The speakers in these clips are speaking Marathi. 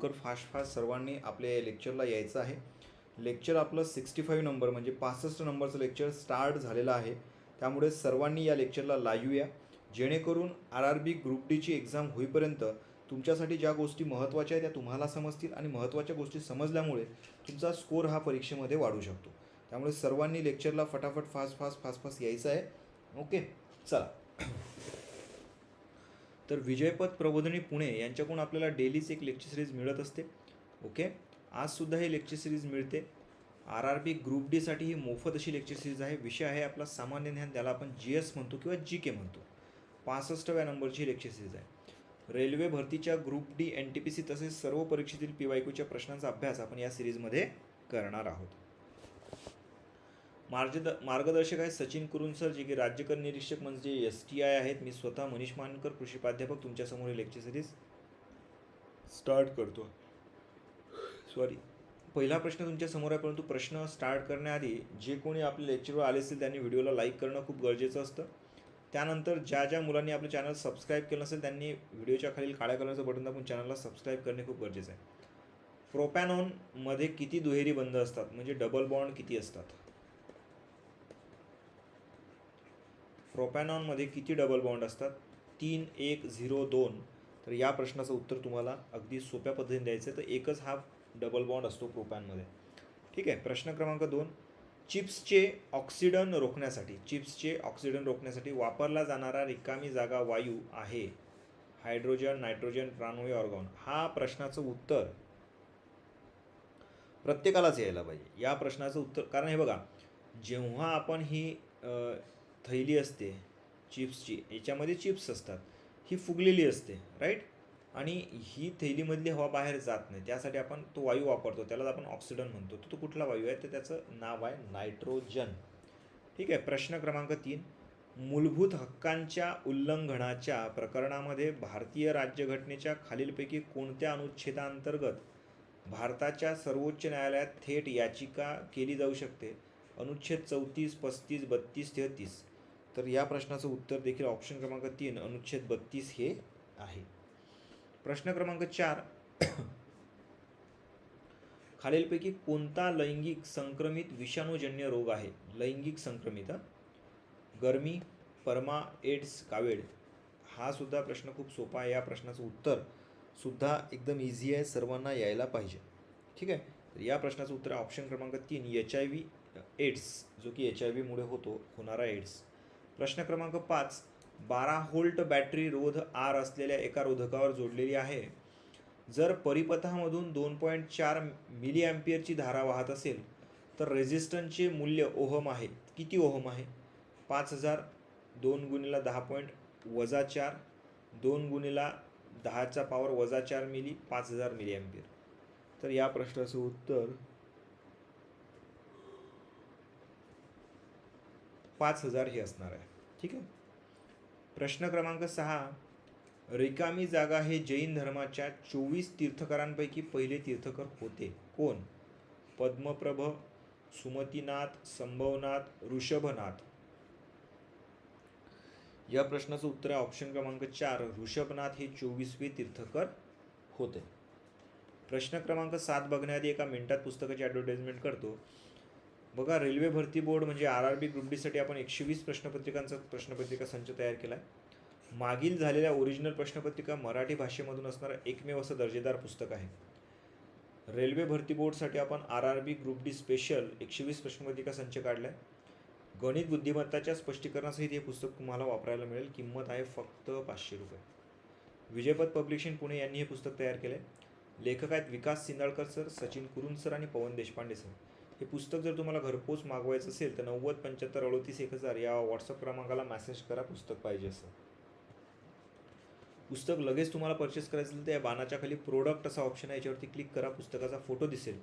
लवकर फास्ट फास्ट सर्वांनी आपल्या लेक्चरला यायचं आहे. लेक्चर आपलं सिक्स्टी फाईव्ह नंबर म्हणजे पासष्ट नंबरचं लेक्चर स्टार्ट झालेलं आहे. त्यामुळे सर्वांनी या लेक्चरला लाईव्ह या. जेणेकरून आर आर बी ग्रुप डीची एक्झाम होईपर्यंत तुमच्यासाठी ज्या गोष्टी महत्त्वाच्या आहेत त्या तुम्हाला समजतील आणि महत्त्वाच्या गोष्टी समजल्यामुळे तुमचा स्कोर हा परीक्षेमध्ये वाढू शकतो. त्यामुळे सर्वांनी लेक्चरला फटाफट फास्ट फास्ट फास्ट फास्ट यायचं आहे. ओके? चला. तर विजयपथ प्रबोधिनी पुणे यांच्याकडून आपल्याला डेलीच एक लेक्चर सिरीज मिळत असते. ओके आजसुद्धा ही लेक्चर सिरीज मिळते. आर आर बी ग्रुप डीसाठी ही मोफत अशी लेक्चर सिरीज आहे. विषय आहे आपला सामान्य ज्ञान त्याला आपण जी एस म्हणतो किंवा जी के म्हणतो. पासष्टव्या नंबरची लेक्चर सिरीज आहे. रेल्वे भरतीच्या group D N T P C तसेच सर्व परीक्षेतील पी वायकूच्या प्रश्नांचा अभ्यास आपण या सिरीजमध्ये करणार आहोत. मार्गद मार्गदर्शक आहे सचिन कुरुन सर जे की राज्यकर निरीक्षक म्हणजे एस टी आय आहेत. मी स्वतः मनीष मानकर कृषी प्राध्यापक तुमच्यासमोर हे लेक्चर सिरीज स्टार्ट करतो. सॉरी पहिला प्रश्न तुमच्यासमोर आहे परंतु प्रश्न स्टार्ट करण्याआधी जे कोणी आपले लेक्चरवर आले असतील त्यांनी व्हिडिओला लाईक करणं खूप गरजेचं असतं. त्यानंतर ज्या ज्या मुलांनी आपलं चॅनल सबस्क्राईब केलं असेल त्यांनी व्हिडिओच्या खालील काळ्या कलरचं बटन दाबून चॅनलला सबस्क्राईब करणे खूप गरजेचं आहे. प्रोपॅनॉनमध्ये किती दुहेरी बंध असतात? म्हणजे डबल बॉन्ड किती असतात? प्रोपॅनॉनमध्ये किती डबल बॉन्ड असतात? तीन एक झिरो दोन. तर या प्रश्नाचं उत्तर तुम्हाला अगदी सोप्या पद्धतीने द्यायचं आहे तर एकच हा डबल बॉन्ड असतो प्रोपॅनमध्ये. ठीक आहे? प्रश्न क्रमांक दोन. चिप्सचे ऑक्सिडन रोखण्यासाठी चिप्सचे ऑक्सिडन रोखण्यासाठी वापरला जाणारा रिकामी जागा वायू आहे. हायड्रोजन नायट्रोजन प्राणवायू ऑर्गॉन. हा प्रश्नाचं उत्तर प्रत्येकालाच यायला पाहिजे. या प्रश्नाचं उत्तर कारण हे बघा जेव्हा आपण ही थैली असते चिप्सची याच्यामध्ये चिप्स असतात. ही फुगलेली असते राईट आणि ही थैलीमधली हवा बाहेर जात नाही. त्यासाठी आपण तो वायू वापरतो. त्यालाच आपण ऑक्सिडन म्हणतो. तर तो कुठला वायू आहे? तर त्याचं नाव आहे नायट्रोजन ठीक आहे? प्रश्न क्रमांक तीन. मूलभूत हक्कांच्या उल्लंघनाच्या प्रकरणामध्ये भारतीय राज्यघटनेच्या खालीलपैकी कोणत्या अनुच्छेदांतर्गत भारताच्या सर्वोच्च न्यायालयात थेट याचिका केली जाऊ शकते? अनुच्छेद चौतीस पस्तीस बत्तीस तेहतीस. तर या प्रश्नाचं उत्तर देखील ऑप्शन क्रमांक तीन अनुच्छेद बत्तीस हे आहे. प्रश्न क्रमांक चार. खालीलपैकी कोणता लैंगिक संक्रमित विषाणूजन्य रोग आहे? लैंगिक संक्रमित गर्मी परमा एड्स कावेड. हा सुद्धा प्रश्न खूप सोपा आहे. या प्रश्नाचं उत्तर सुद्धा एकदम इझी आहे. सर्वांना यायला पाहिजे. ठीक आहे? तर या प्रश्नाचं उत्तर आहे ऑप्शन क्रमांक तीन एच आय व्ही एड्स जो की एच आय व्हीमुळे होतो होणारा एड्स. प्रश्न क्रमांक पाच बारा होल्ट बॅटरी रोध आर असलेल्या एका रोधकावर जोडलेली आहे. जर परिपथामधून दोन पॉईंट चार मिली ॲम्पियरची धारा वाहत असेल तर रेझिस्टन्सचे मूल्य ओहम आहे. किती ओहम आहे? पाच हजार दोन गुणीला दहा पॉईंट वजा चार दोन गुणीला दहाचा पॉवर वजा चार मिली पाच हजार मिली ॲम्पियर तर या प्रश्नाचं उत्तर पाच हजार हे असणार आहे. ठीक आहे? प्रश्न क्रमांक सहा. रिकामी जागा हे जैन धर्माच्या चोवीस तीर्थकरांपैकी पहिले तीर्थकर होते. कोण? पद्मप्रभ सुमतीनाथ संभवनाथ ऋषभनाथ. या प्रश्नाचं उत्तर आहे ऑप्शन क्रमांक चार. ऋषभनाथ हे चोवीसवे तीर्थकर होते. प्रश्न क्रमांक सात बघण्याआधी एका मिनिटात पुस्तकाची ॲडव्हर्टाइजमेंट करतो. बघा रेल्वे भरती बोर्ड म्हणजे आर आर बी ग्रुप डीसाठी आपण एकशे वीस प्रश्नपत्रिकांचा प्रश्नपत्रिका संच तयार केला आहे मागील झालेल्या ओरिजिनल प्रश्नपत्रिका मराठी भाषेमधून असणारं एकमेव असं दर्जेदार पुस्तक आहे. रेल्वे भरती बोर्डसाठी आपण R R B group D special एकशे वीस प्रश्नपत्रिका संच काढला आहे गणित बुद्धिमत्ताच्या स्पष्टीकरणासहित हे पुस्तक तुम्हाला वापरायला मिळेल. किंमत आहे फक्त पाचशे रुपये. विजयपथ पब्लिकेशन पुणे यांनी हे पुस्तक तयार केलं आहे लेखक आहेत विकास सिंदाळकर सर सचिन कुरुन सर आणि पवन देशपांडे सर. हे पुस्तक जर तुम्हाला घरपोच मागवायचं असेल तर नव्वद पंच्याहत्तर अडोतीस एक हजार या व्हॉट्सअप क्रमांकाला मेसेज करा पुस्तक पाहिजे असं. पुस्तक लगेच तुम्हाला परचेस करायचं असेल तर या बाणाच्या खाली प्रोडक्ट असा ऑप्शन आहे याच्यावरती क्लिक करा पुस्तकाचा फोटो दिसेल.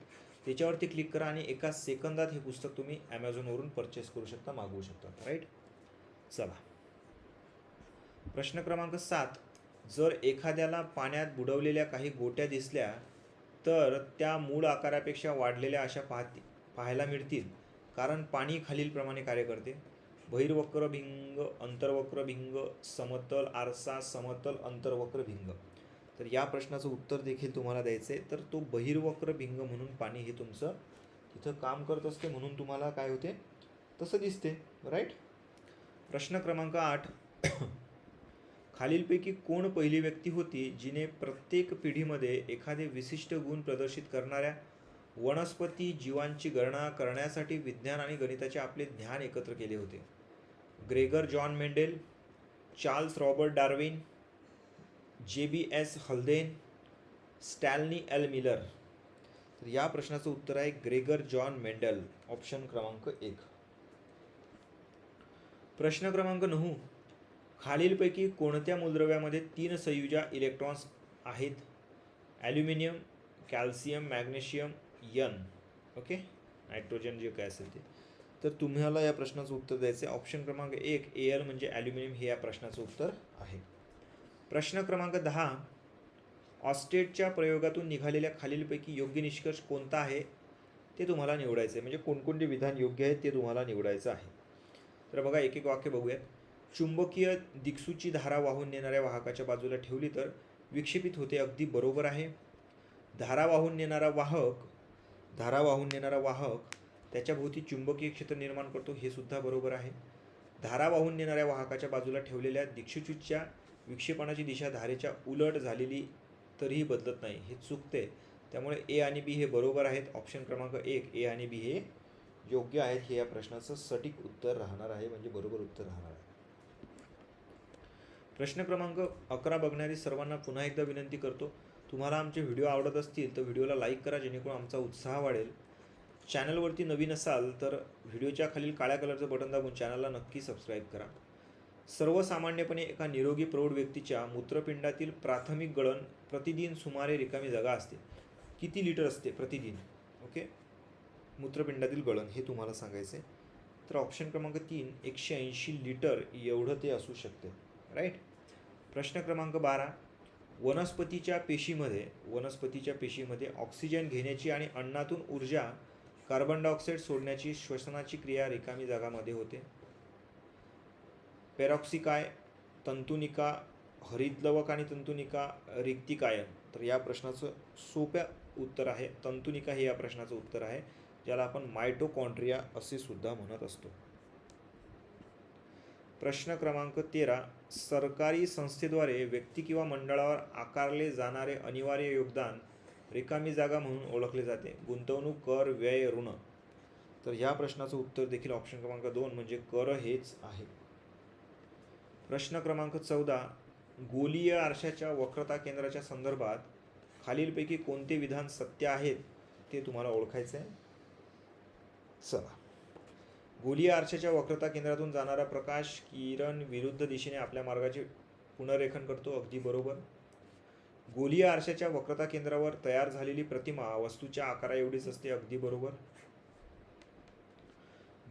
त्याच्यावरती क्लिक करा आणि एका सेकंदात हे पुस्तक तुम्ही ॲमेझॉनवरून परचेस करू शकता मागवू शकता. राईट चला. प्रश्न क्रमांक सात. जर एखाद्याला पाण्यात बुडवलेल्या काही गोट्या दिसल्या तर त्या मूळ आकारापेक्षा वाढलेल्या अशा पाहती पाहायला मिळतील. कारण पाणी खालीलप्रमाणे कार्य करते. बहिर्वक्र भिंग अंतर्वक्र भिंग समतल आरसा समतल अंतर्वक्र भिंग. तर या प्रश्नाचं उत्तर देखील तुम्हाला द्यायचं आहे तर तो बहिर्वक्र भिंग म्हणून पाणी हे तुमचं तिथं काम करत असते म्हणून तुम्हाला काय होते? तसं दिसते. राईट प्रश्न क्रमांक आठ. खालीलपैकी कोण पहिली व्यक्ती होती जिने प्रत्येक पिढीमध्ये एखादे विशिष्ट गुण प्रदर्शित करणाऱ्या वनस्पती जीवांची गणना करण्यासाठी विज्ञान आणि गणिताचे आपले ज्ञान एकत्र केले होते. Gregor John Mendel Charles Robert Darwin J B S Haldane Stanley L Miller. तर या प्रश्नाचं उत्तर आहे ग्रेगर जॉन मेंडल ऑप्शन क्रमांक एक. प्रश्न क्रमांक नऊ. खालीलपैकी कोणत्या मूलद्रव्यामध्ये तीन संयुजा इलेक्ट्रॉन्स आहेत? ॲल्युमिनियम कॅल्शियम मॅग्नेशियम यन ओके? नायट्रोजन जे काय असेल ते. तर तुम्हाला या प्रश्नाचं उत्तर द्यायचं आहे. ऑप्शन क्रमांक एक ए म्हणजे ॲल्युमिनियम हे या प्रश्नाचं उत्तर आहे. प्रश्न क्रमांक दहा ऑस्टेटच्या प्रयोगातून निघालेल्या खालीलपैकी योग्य निष्कर्ष कोणता आहे? ते तुम्हाला निवडायचं आहे म्हणजे कोणकोणते विधान योग्य आहे ते तुम्हाला निवडायचं आहे. तर बघा एक एक वाक्य बघूयात. चुंबकीय दिक्सूची धारा वाहून नेणाऱ्या वाहकाच्या बाजूला ठेवली तर विक्षेपित होते अगदी बरोबर आहे. धारा वाहून नेणारा वाहक धारा वाहून नेणारा वाहक त्याच्याभोवती चुंबकीय क्षेत्र निर्माण करतो हे सुद्धा बरोबर आहे. धारा वाहून नेणाऱ्या वाहकाच्या बाजूला ठेवलेल्या दिक्षुचूच्या विक्षेपणाची दिशा धारेच्या उलट झालेली तरीही बदलत नाही. हे चुकते. त्यामुळे ए आणि बी हे बरोबर आहेत. ऑप्शन क्रमांक एक ए आणि बी हे योग्य आहेत हे या प्रश्नाचं सटीक उत्तर राहणार आहे म्हणजे बरोबर उत्तर राहणार आहे. प्रश्न क्रमांक अकरा बघणारी सर्वांना पुन्हा एकदा विनंती करतो. तुम्हाला आमचे व्हिडिओ आवडत असतील तर व्हिडिओला लाईक करा जेणेकरून आमचा उत्साह वाढेल. चॅनलवरती नवीन असाल तर व्हिडिओच्या खालील काळ्या कलरचं बटन दाबून चॅनलला नक्की सबस्क्राईब करा. सर्वसामान्यपणे एका निरोगी प्रौढ व्यक्तीच्या मूत्रपिंडातील प्राथमिक गळण प्रतिदिन सुमारे रिकामी जागा असते. किती लिटर असते प्रतिदिन? ओके मूत्रपिंडातील गळण हे तुम्हाला सांगायचं आहे तर ऑप्शन क्रमांक तीन एकशे ऐंशी लिटर एवढं ते असू शकते. राईट प्रश्न क्रमांक बारा वनस्पतीच्या पेशीमध्ये वनस्पतीच्या पेशीमध्ये ऑक्सिजन घेण्याची आणि अन्नातून ऊर्जा कार्बन डायऑक्साईड सोडण्याची श्वसनाची क्रिया रिकामी जागामध्ये होते. पेरॉक्सिकाय तंतुनिका हरिद्लवक आणि तंतुनिका रिक्तिकायन. तर या प्रश्नाचं सोप्या उत्तर आहे. तंतुनिका हे या प्रश्नाचं उत्तर आहे ज्याला आपण मायटोकॉन्ट्रिया असे सुद्धा म्हणत असतो. प्रश्न क्रमांक तेरा सरकारी संस्थेद्वारे व्यक्ती किंवा मंडळावर आकारले जाणारे अनिवार्य योगदान रिकामी जागा म्हणून ओळखले जाते. गुंतवणूक कर व्यय ऋण. तर ह्या प्रश्नाचं उत्तर देखील ऑप्शन क्रमांक दोन म्हणजे कर हेच आहे. प्रश्न क्रमांक चौदा गोलीय आरशाच्या वक्रता केंद्राच्या संदर्भात खालीलपैकी कोणते विधान सत्य आहेत ते तुम्हाला ओळखायचं आहे चला. गोलीय आरशाच्या वक्रता केंद्रातून जाणारा प्रकाश किरण विरुद्ध दिशेने आपल्या मार्गाचे पुनरेखन करतो अगदी बरोबर. गोलीय आरशाच्या वक्रता केंद्रावर तयार झालेली प्रतिमा वस्तूच्या आकारा एवढीच असते अगदी बरोबर.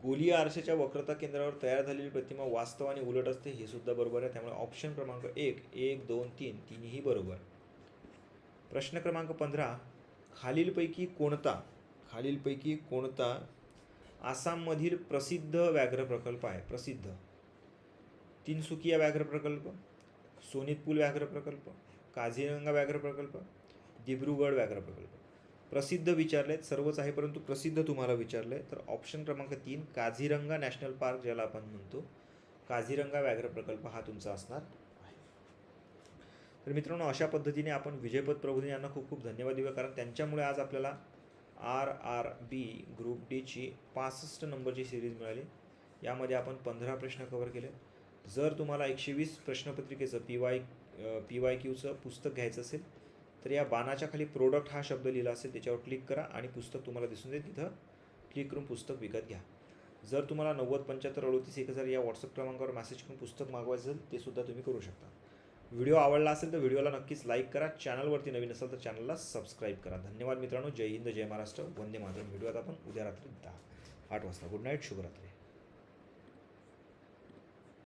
गोलीय आरशाच्या वक्रता केंद्रावर तयार झालेली प्रतिमा वास्तव आणि उलट असते हे सुद्धा बरोबर आहे. त्यामुळे ऑप्शन क्रमांक एक एक दोन तीन तीनही बरोबर. प्रश्न क्रमांक पंधरा खालीलपैकी कोणता खालीलपैकी कोणता आसाममधील प्रसिद्ध व्याघ्र प्रकल्प आहे प्रसिद्ध. तिनसुकिया व्याघ्र प्रकल्प सोनितपूल व्याघ्र प्रकल्प काझीरंगा व्याघ्र प्रकल्प दिब्रुगड व्याघ्र प्रकल्प. प्रसिद्ध विचारलेत सर्वच आहे परंतु प्रसिद्ध तुम्हाला विचारले तर ऑप्शन क्रमांक तीन काझीरंगा नॅशनल पार्क ज्याला आपण म्हणतो काझीरंगा व्याघ्र प्रकल्प हा तुमचा असणार आहे. तर मित्रांनो अशा पद्धतीने आपण विजयपद प्रभूने यांना खूप खूप धन्यवाद देऊया कारण त्यांच्यामुळे आज आपल्याला आर आर बी ग्रुप डीची पासष्ट नंबरची सिरीज मिळाली. यामध्ये आपण पंधरा प्रश्न कव्हर केले. जर तुम्हाला एकशे वीस प्रश्नपत्रिकेचं पी वाय पी वाय क्यूचं पुस्तक घ्यायचं असेल तर या बाणाच्या खाली प्रोडक्ट हा शब्द लिहिला असेल त्याच्यावर क्लिक करा आणि पुस्तक तुम्हाला दिसून देईल तिथं क्लिक करून पुस्तक विकत घ्या. जर तुम्हाला नव्वद पंच्याहत्तर अडतीस एक हजार या व्हॉट्सअप क्रमांकावर मेसेज करून पुस्तक मागवायचं असेल ते सुद्धा तुम्ही करू शकता. व्हिडिओ आवडला असेल तर व्हिडिओला नक्कीच लाईक करा. चॅनलवरती नवीन असेल तर चॅनलला सबस्क्राईब करा. धन्यवाद मित्रांनो. जय हिंद जय महाराष्ट्र. वंदे मातरम. व्हिडिओ आता आपण उद्या रात्री दहा आठ वाजता. गुड नाईट शुभरात्री.